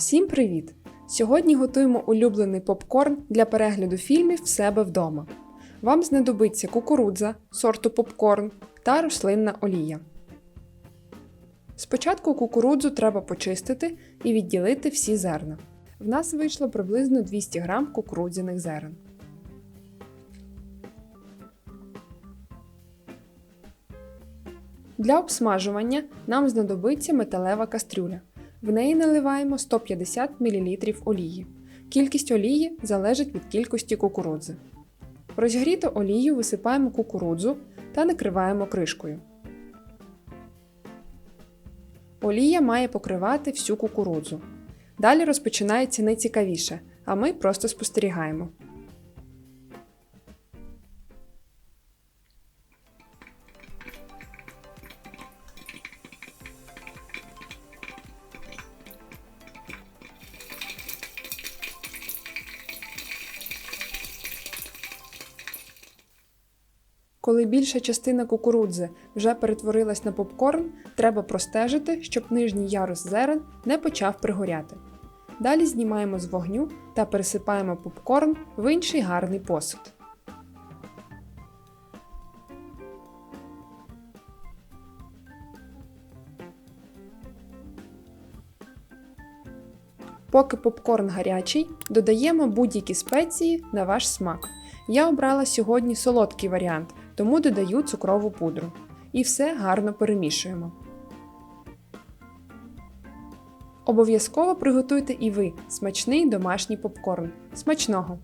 Всім привіт! Сьогодні готуємо улюблений попкорн для перегляду фільмів в себе вдома. Вам знадобиться кукурудза сорту попкорн та рослинна олія. Спочатку кукурудзу треба почистити і відділити всі зерна. В нас вийшло приблизно 200 г кукурудзяних зерен. Для обсмажування нам знадобиться металева кастрюля. В неї наливаємо 150 мл олії. Кількість олії залежить від кількості кукурудзи. Розігріту олію висипаємо кукурудзу та накриваємо кришкою. Олія має покривати всю кукурудзу. Далі розпочинається найцікавіше, а ми просто спостерігаємо. Коли більша частина кукурудзи вже перетворилась на попкорн, треба простежити, щоб нижній ярус зерен не почав пригоряти. Далі знімаємо з вогню та пересипаємо попкорн в інший гарний посуд. Поки попкорн гарячий, додаємо будь-які спеції на ваш смак. Я обрала сьогодні солодкий варіант, тому додаю цукрову пудру. І все гарно перемішуємо. Обов'язково приготуйте і ви смачний домашній попкорн. Смачного!